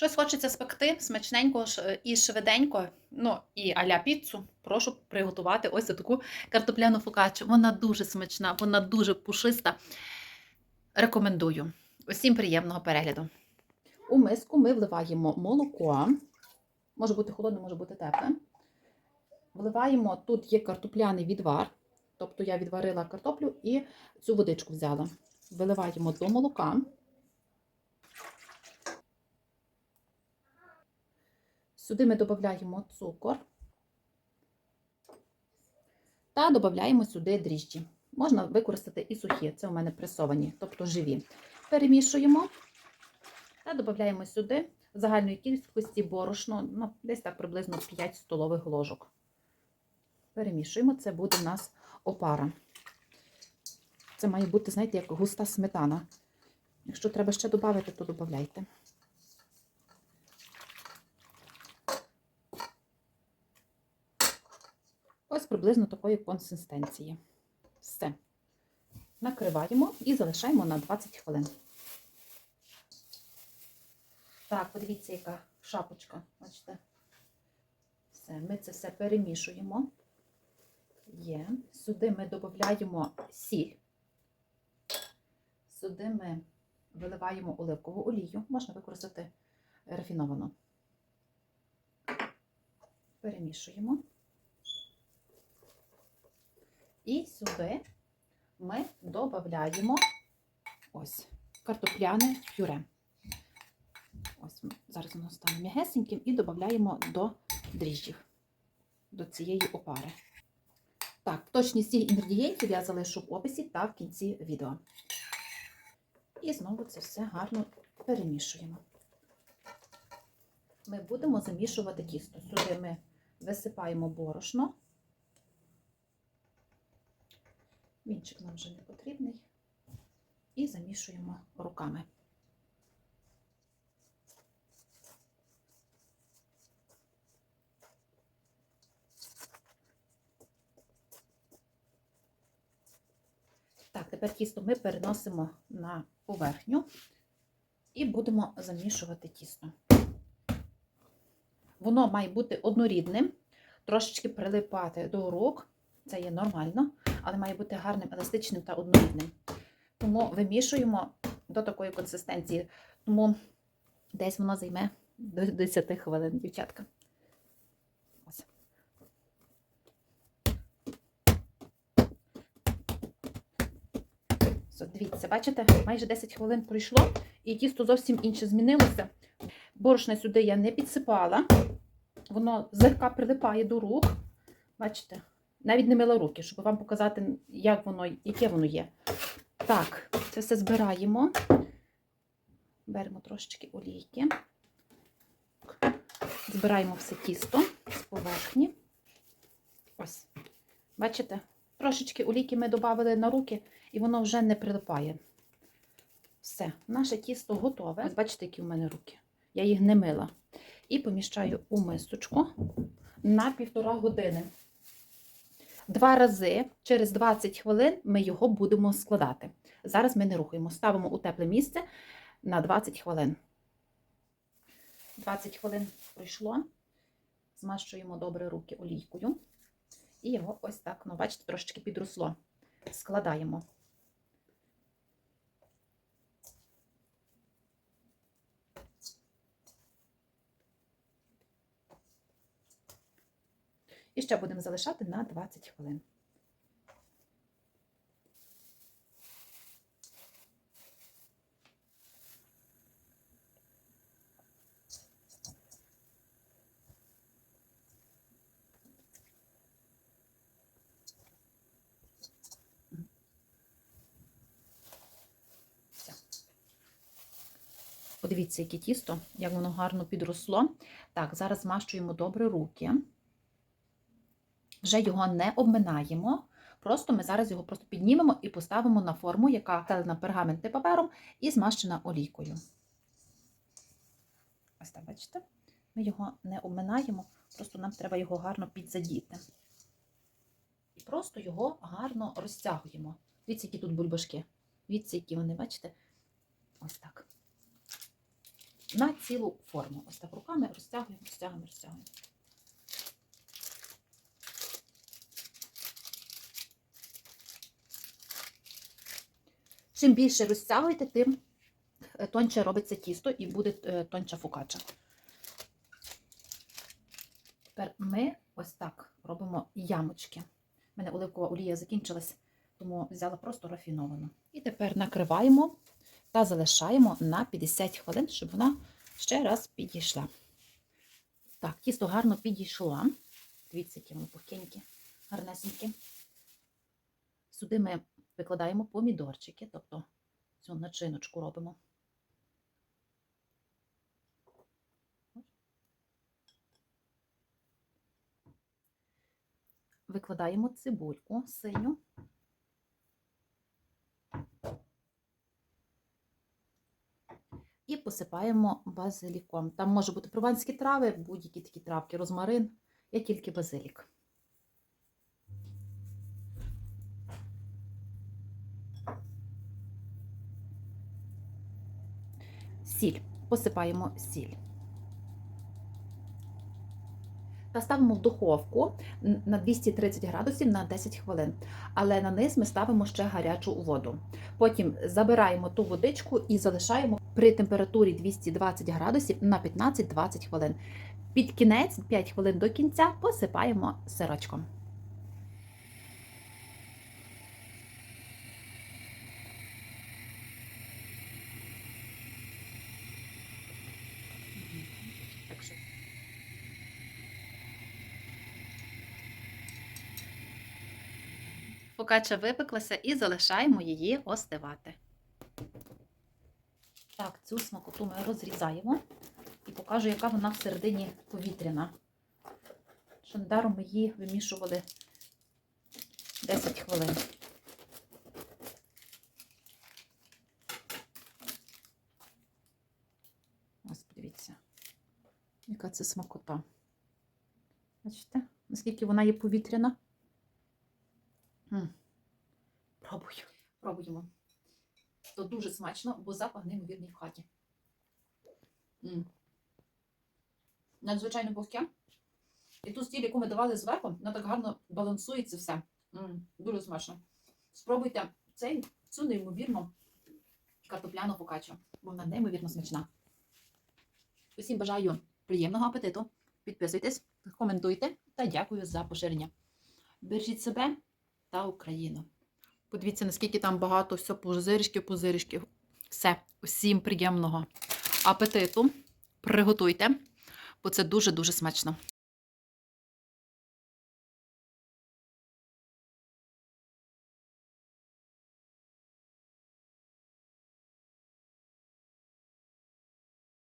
Щось хочеться спекти смачненько і швиденько, ну і аля піцу. Прошу приготувати ось таку картопляну фокаччу. Вона дуже смачна, вона дуже пушиста. Рекомендую. Усім приємного перегляду. У миску ми вливаємо молоко. Може бути холодне, може бути тепле. Вливаємо, тут є картопляний відвар. Тобто я відварила картоплю і цю водичку взяла. Виливаємо до молока. Сюди ми додаємо цукор та додаємо сюди дріжджі. Можна використати і сухі, це у мене пресовані, тобто живі. Перемішуємо та додаємо сюди загальної кількості борошно, ну, десь так приблизно 5 столових ложок. Перемішуємо, це буде у нас опара. Це має бути, знаєте, як густа сметана. Якщо треба ще додати, то додайте. Ось приблизно такої консистенції. Все. Накриваємо і залишаємо на 20 хвилин. Так, подивіться, яка шапочка. Бачите? Все, ми це все перемішуємо. Є. Сюди ми додаємо сіль. Сюди ми виливаємо оливкову олію. Можна використати рафіновану. Перемішуємо. І сюди ми додаємо ось картопляне пюре. Ось зараз воно стане м'ягесеньким і додаємо до дріжджів, до цієї опари. Так, точність всіх інгредієнтів я залишу в описі та в кінці відео. І знову це все гарно перемішуємо. Ми будемо замішувати тісто. Сюди ми висипаємо борошно. Вінчик нам вже не потрібний. І замішуємо руками. Так, тепер тісто ми переносимо на поверхню і будемо замішувати тісто. Воно має бути однорідним, трошечки прилипати до рук, це є нормально, але має бути гарним, еластичним та однорідним. Тому вимішуємо до такої консистенції. Тому десь воно займе до 10 хвилин, дівчатка. Ось. Дивіться, бачите, майже 10 хвилин пройшло, і тісто зовсім інше змінилося. Борошна сюди я не підсипала, воно злегка прилипає до рук. Бачите? Навіть не мила руки, щоб вам показати, як воно, яке воно є. Так, це все збираємо. Беремо трошечки олійки. Збираємо все тісто з поверхні. Ось. Бачите? Трошечки олійки ми додали на руки, і воно вже не прилипає. Все, наше тісто готове. Ось бачите, які у мене руки. Я їх не мила. І поміщаю у мисочку на півтора години. Два рази через 20 хвилин ми його будемо складати. Зараз ми не рухаємо. Ставимо у тепле місце на 20 хвилин. 20 хвилин пройшло. Змащуємо добре руки олійкою. І його ось так, ну, бачите, трошечки підросло. Складаємо. І ще будемо залишати на 20 хвилин. Подивіться, яке тісто, як воно гарно підросло. Так, зараз змащуємо добре руки. Вже його не обминаємо. Просто ми зараз його просто піднімемо і поставимо на форму, яка стелена пергаментним папером і змащена олійкою. Ось так, бачите? Ми його не обминаємо, просто нам треба його гарно підзадіти. І просто його гарно розтягуємо. Дивіться, які тут бульбашки. Дивіться, які вони, бачите? Ось так. на цілу форму. Ось так руками розтягуємо, розтягуємо, розтягуємо. Чим більше розтягуєте, тим е, тонче робиться тісто і буде е, тонча фокача. Тепер ми ось так робимо ямочки. У мене оливкова олія закінчилась, тому взяла просто рафіновану. І тепер накриваємо та залишаємо на 50 хвилин, щоб вона ще раз підійшла. Так, тісто гарно підійшло. Дивіться, які воно пухкенькі, гарнесенькі. Сюди ми викладаємо помідорчики, тобто цю начиночку робимо. Викладаємо цибульку синю. І посипаємо базиліком. Там може бути прованські трави, будь-які такі травки, розмарин. Я тільки базилік. Сіль. Посипаємо сіль. Та ставимо в духовку на 230 градусів на 10 хвилин. Але на низ ми ставимо ще гарячу воду. Потім забираємо ту водичку і залишаємо при температурі 220 градусів на 15-20 хвилин. Під кінець, 5 хвилин до кінця, посипаємо сирочком. Фокача випеклася і залишаємо її остивати. Так, цю смакоту ми розрізаємо і покажу, яка вона всередині повітряна. Що недаром ми її вимішували 10 хвилин. Ось подивіться, яка це смакота. Бачите, наскільки вона є повітряна? М. Пробую. Пробуємо. То дуже смачно, бо запах неймовірний в хаті. М. Надзвичайно пухке. І ту стіль, яку ми давали зверху, вона так гарно балансується все. М. Дуже смачно. Спробуйте цей, цю неймовірну картопляну фокаччу, бо вона неймовірно смачна. Усім бажаю приємного апетиту. Підписуйтесь, коментуйте та дякую за поширення. Бережіть себе та Україну. Подивіться, наскільки там багато все пузиришків, пузиришків. Все, усім приємного апетиту. Приготуйте, бо це дуже-дуже смачно.